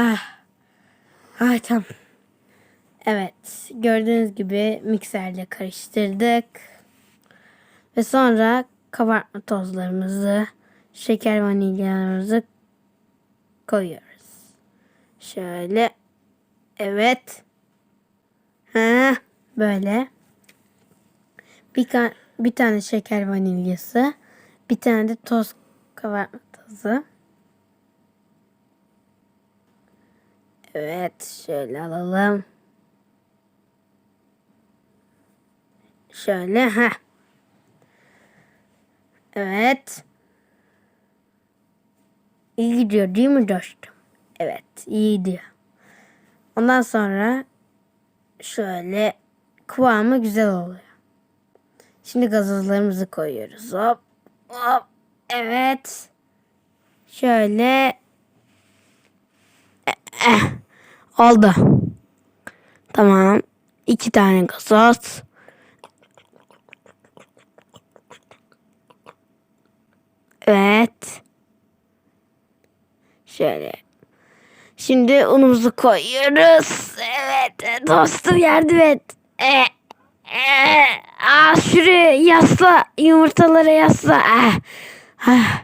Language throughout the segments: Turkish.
Ah. Ah tamam. Evet. Gördüğünüz gibi mikserle karıştırdık. Ve sonra kabartma tozlarımızı, şeker vanilyalarımızı koyuyoruz. Şöyle. Evet. Ha, böyle. Bir, bir tane şeker vanilyası, bir tane de toz kabartma tozu. Evet, şöyle alalım. Şöyle, ha. Evet. İyi gidiyor değil mi dostum? Evet, iyi gidiyor. Ondan sonra şöyle kıvamı güzel oluyor. Şimdi gazozlarımızı koyuyoruz. Hop, hop. Evet. Şöyle. Eh, oldu. Tamam. İki tane gazoz. Evet. Şöyle. Şimdi unumuzu koyuyoruz. Evet. Dostum yardım et. E, e, aa, şuraya yasla. Yumurtaları yasla. Ah, ah.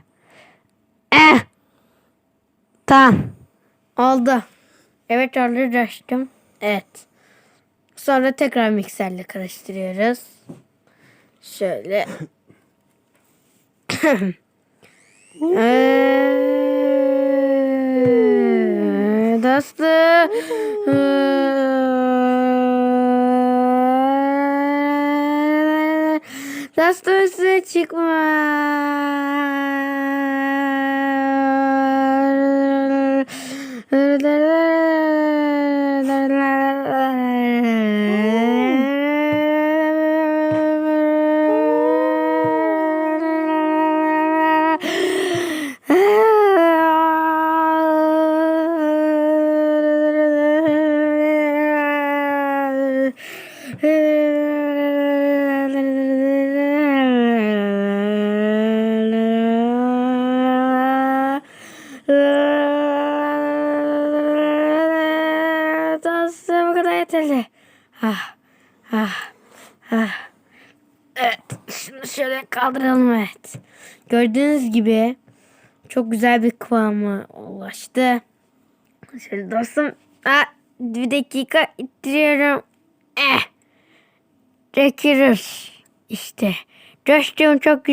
Eh. Tamam. Oldu. Evet oldu dostum. Evet. Sonra tekrar mikserle karıştırıyoruz. Şöyle. Dostum. Dostum üstüne Dostum Uh... yeterli. Ah, ah, ah. Evet, şunu şöyle kaldıralım evet. Gördüğünüz gibi çok güzel bir kıvamı ulaştı. Şöyle dostum, ah, bir dakika ittiriyorum. Eh, dökürüz. İşte, dostum çok güzel.